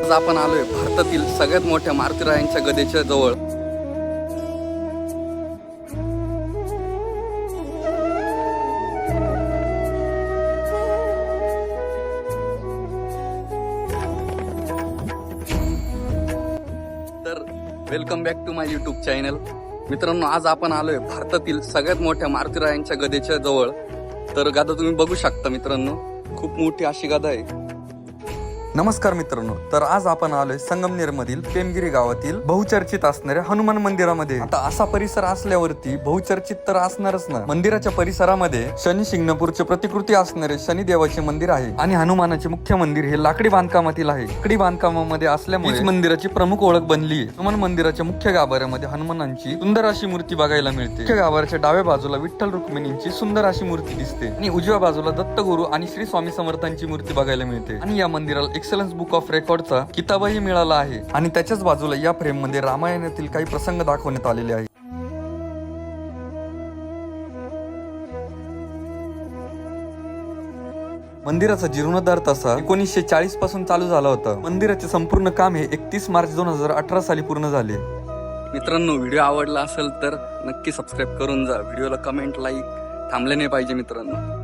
आज आपण आलोय भारतातील सगळ्यात मोठ्या मारुतीरायांच्या गदेच्या जवळ. तर welcome back to my YouTube channel मित्रांनो आज आपण आलोय भारतातील सगळ्यात मोठ्या मारुतीरायांच्या गदेच्या जवळ. तर गादा तुम्ही बघू शकता मित्रांनो खूप मोठी अशी गादा आहे. नमस्कार मित्रांनो तर आज आपण आलोय संगमनेर मधील पेमगिरी गावातील बहुचर्चित असणाऱ्या हनुमान मंदिरामध्ये. आता असा परिसर असल्यावरती बहुचर्चित तर असणारच ना. मंदिराच्या परिसरामध्ये शनी शिंगणापूरचे प्रतिकृती असणारे शनी देवाचे मंदिर आहे आणि हनुमानाचे मुख्य मंदिर हे लाकडी बांधकामातील आहे. लाकडी बांधकामामध्ये असल्यामुळे मंदिराची प्रमुख ओळख बनली हनुमान मंदिराच्या मुख्य गाभाऱ्यामध्ये हनुमानांची सुंदर अशी मूर्ती बघायला मिळते. मुख्य गाभाऱ्याच्या डाव्या बाजूला विठ्ठल रुक्मिणींची सुंदर अशी मूर्ती दिसते आणि उजव्या बाजूला दत्तगुरु आणि श्री स्वामी समर्थांची मूर्ती बघायला मिळते. आणि या मंदिराला एक्सलन्स बुक ऑफ रेकॉर्डचा किताबही मिळाला आहे. आणि त्याच्याच बाजूला या फ्रेममध्ये रामायणातील काही प्रसंग दाखवण्यात आलेले आहे मंदिराचा जीर्णोद्धार तसा एकोणीसशे चाळीसपासून चालू झाला होता. मंदिराचे संपूर्ण काम हे एकतीस मार्च दोन हजार अठरा साली पूर्ण झाले. मित्रांनो व्हिडिओ आवडला असेल तर नक्की सबस्क्राईब करून जा. व्हिडिओला कमेंट लाईक थांबले नाही पाहिजे मित्रांनो.